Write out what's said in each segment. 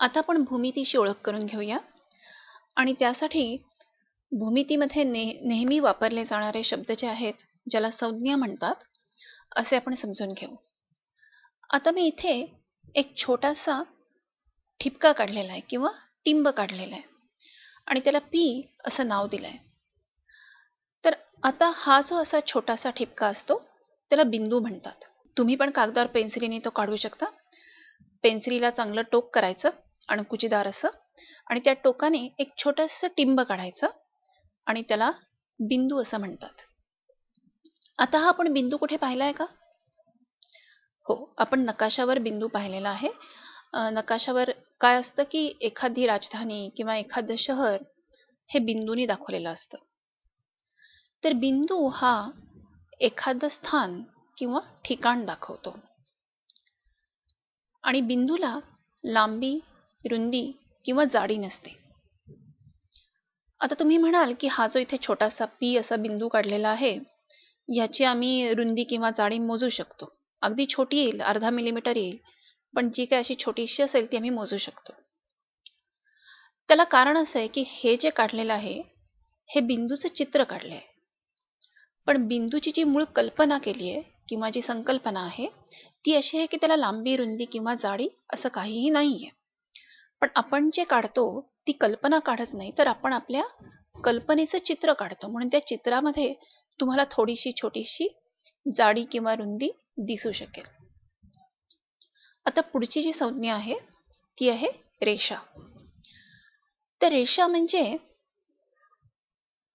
आता आपण भूमितीशी ओळख करून घेऊया. आणि त्यासाठी भूमितीमध्ये ने नेहमी वापरले जाणारे शब्द जे आहेत ज्याला संज्ञा म्हणतात असे आपण समजून घेऊ. आता मी इथे एक छोटासा ठिपका काढलेला आहे किंवा टिंब काढलेला आहे. आणि त्याला पी असं नाव दिलं आहे तर आता हा जो असा छोटासा ठिपका असतो त्याला बिंदू म्हणतात. तुम्ही पण कागदावर पेन्सिलीने तो काढू शकता. पेन्सिलीला चांगलं टोक करायचं. अणकुचीदार असं. आणि त्या टोकाने एक छोटंसं टिंब काढायचं आणि त्याला बिंदू असं म्हणतात. आता हा आपण बिंदू कुठे पाहिला आहे का? हो आपण नकाशावर बिंदू पाहिलेला आहे. नकाशावर काय असतं की एखादी राजधानी किंवा एखादं शहर हे बिंदूनी दाखवलेलं असतं. तर बिंदू हा एखादं स्थान किंवा ठिकाण दाखवतो. आणि बिंदूला लांबी रुंदी किंवा जाडी नसते. आता तुम्ही म्हणाल की हा जो इथे छोटासा पी असा बिंदू काढलेला आहे याची आम्ही रुंदी किंवा जाडी मोजू शकतो. अगदी छोटी येईल अर्धा मिलीमीटर येईल पण जी काय अशी छोटीशी असेल ती आम्ही मोजू शकतो. त्याला कारण असं आहे की हे जे काढलेलं आहे हे बिंदूचं चित्र काढले आहे पण बिंदूची जी मूळ कल्पना केली आहे किंवा जी संकल्पना आहे ती अशी आहे की त्याला लांबी रुंदी किंवा जाडी असं काहीही नाही आहे पण आपण जे काढतो ती कल्पना काढत नाही तर आपण आपल्या कल्पनेचं चित्र काढतो. म्हणून त्या चित्रामध्ये तुम्हाला थोडीशी छोटीशी जाडी किंवा रुंदी दिसू शकेल. आता पुढची जी संज्ञा आहे ती आहे रेषा. तर रेषा म्हणजे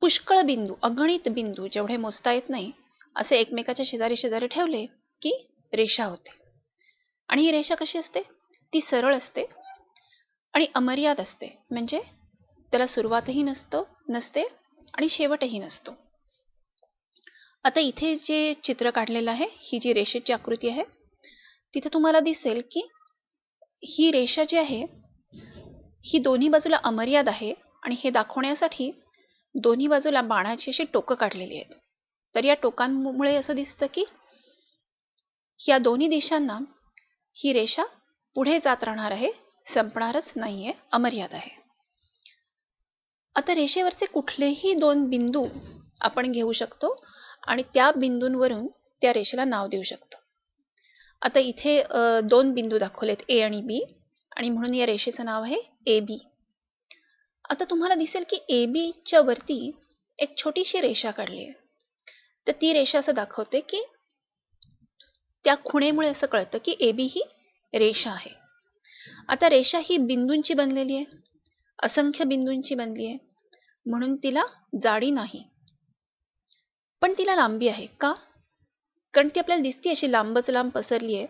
पुष्कळ बिंदू अगणित बिंदू जेवढे मोजता येत नाही असे एकमेकाच्या शेजारी शेजारी ठेवले की रेषा होते. आणि ही रेषा कशी असते? ती सरळ असते. आणि अमर्याद असते. म्हणजे त्याला सुरुवातही नसतो नसते आणि शेवटही नसतो. आता इथे जे चित्र काढलेलं आहे ही जी रेषेची आकृती आहे तिथे तुम्हाला दिसेल की ही रेषा जी आहे ही दोन्ही बाजूला अमर्याद आहे आणि हे दाखवण्यासाठी दोन्ही बाजूला बाणाची अशी टोकं काढलेली आहेत. तर या टोकांमुळे असं दिसतं की या दोन्ही दिशांना ही रेषा पुढे जात राहणार आहे संपणारच नाहीये अमर्याद आहे. आता रेषेवरचे कुठलेही दोन बिंदू आपण घेऊ शकतो आणि त्या बिंदूंवरून त्या रेषेला नाव देऊ शकतो. आता इथे दोन बिंदू दाखवलेत ए आणि बी आणि म्हणून या रेषेचं नाव आहे ए बी आता तुम्हाला दिसेल की ए बीच्या वरती एक छोटीशी रेषा काढली आहे. तर ती रेषा असं दाखवते की त्या खुणेमुळे असं कळतं की ए बी ही रेषा आहे. आता रेषा ही बिंदूंची बनलेली आहे. असंख्य बिंदूंची बनली आहे. म्हणून तिला जाडी नाही. पण तिला लांबी आहे का? कारण ती आपल्याला दिसते अशी लांबच लांब पसरली आहे.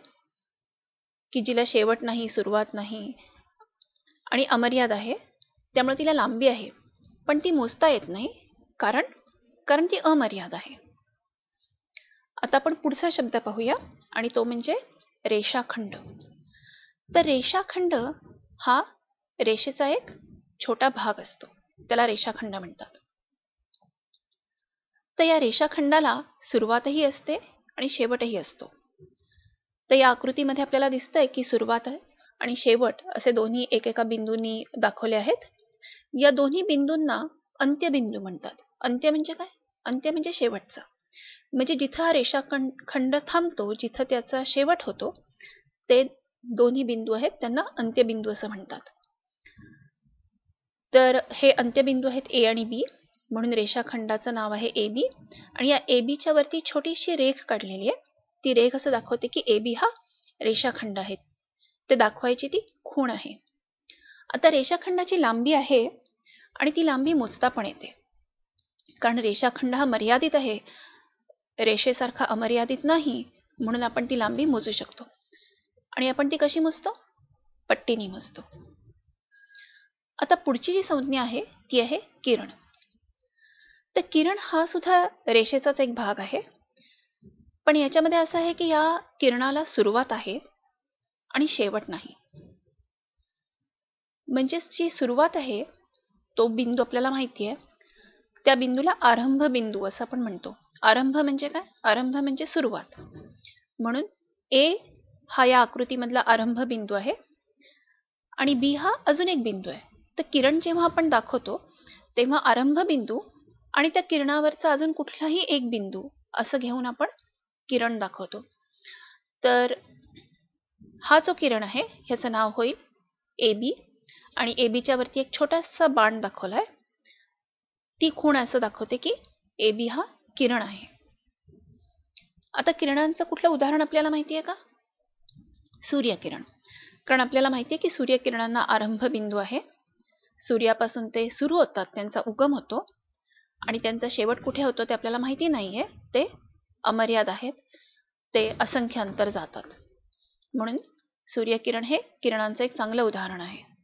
की जिला शेवट नाही सुरुवात नाही. आणि अमर्याद आहे. त्यामुळे तिला लांबी आहे. पण ती मोजता येत नाही. कारण? कारण ती अमर्याद आहे. आता आपण पुढचा शब्द पाहूया. आणि तो म्हणजे रेषाखंड. तर रेषाखंड हा रेषेचा एक छोटा भाग असतो. त्याला रेषाखंड म्हणतात. तर या रेषाखंडाला सुरुवातही असते आणि शेवटही असतो. तर या आकृतीमध्ये आपल्याला दिसतंय की सुरुवात आणि शेवट असे दोन्ही एकेका बिंदूंनी दाखवले आहेत. या दोन्ही बिंदूंना अंत्यबिंदू म्हणतात. अंत्य म्हणजे काय? अंत्य म्हणजे शेवटचा. म्हणजे जिथं हा रेषाखंड खंड थांबतो जिथं त्याचा शेवट होतो ते दोन्ही बिंदू आहेत त्यांना अंत्यबिंदू असं म्हणतात. तर हे अंत्यबिंदू आहेत ए आणि बी म्हणून रेषाखंडाचं नाव आहे ए बी आणि या ए बीच्या वरती छोटीशी रेख काढलेली आहे. ती रेख असं दाखवते की ए बी हा रेषाखंड आहे. ते दाखवायची ती खूण आहे. आता रेषाखंडाची लांबी आहे आणि ती लांबी मोजता पण येते. कारण रेषाखंड हा मर्यादित आहे. रेषेसारखा अमर्यादित नाही म्हणून आपण ती लांबी मोजू शकतो. आणि आपण ती कशी मोजतो? पट्टीने मोजतो. आता पुढची जी संज्ञा आहे ती आहे किरण. तर किरण हा सुद्धा रेषेचाच एक भाग आहे. पण याच्यामध्ये असं आहे की या किरणाला सुरुवात आहे आणि शेवट नाही. म्हणजेच जी सुरुवात आहे तो बिंदू आपल्याला माहिती आहे त्या बिंदूला आरंभ बिंदू असं आपण म्हणतो. आरंभ म्हणजे काय? आरंभ म्हणजे सुरुवात. म्हणून ए हा या आकृतीमधला आरंभ बिंदू आहे. आणि बी हा अजून एक बिंदू आहे. तर किरण जेव्हा आपण दाखवतो तेव्हा आरंभ बिंदू आणि त्या किरणावरचा अजून कुठलाही एक बिंदू असं घेऊन आपण किरण दाखवतो. तर हा जो किरण आहे ह्याचं नाव होईल ए बी आणि ए बीच्या वरती एक छोटासा बाण दाखवला आहे ती खूण असं दाखवते की ए बी हा किरण आहे. आता किरणांचं कुठलं उदाहरण आपल्याला माहिती आहे का? सूर्यकिरण. कारण आपल्याला माहिती आहे की सूर्यकिरणांना आरंभ बिंदू आहे. सूर्यापासून ते सुरू होतात त्यांचा उगम होतो. आणि त्यांचा शेवट कुठे होतो ते आपल्याला माहिती नाही आहे ते अमर्याद आहेत. ते असंख्य अंतर जातात. म्हणून सूर्यकिरण हे किरणांचं एक चांगलं उदाहरण आहे.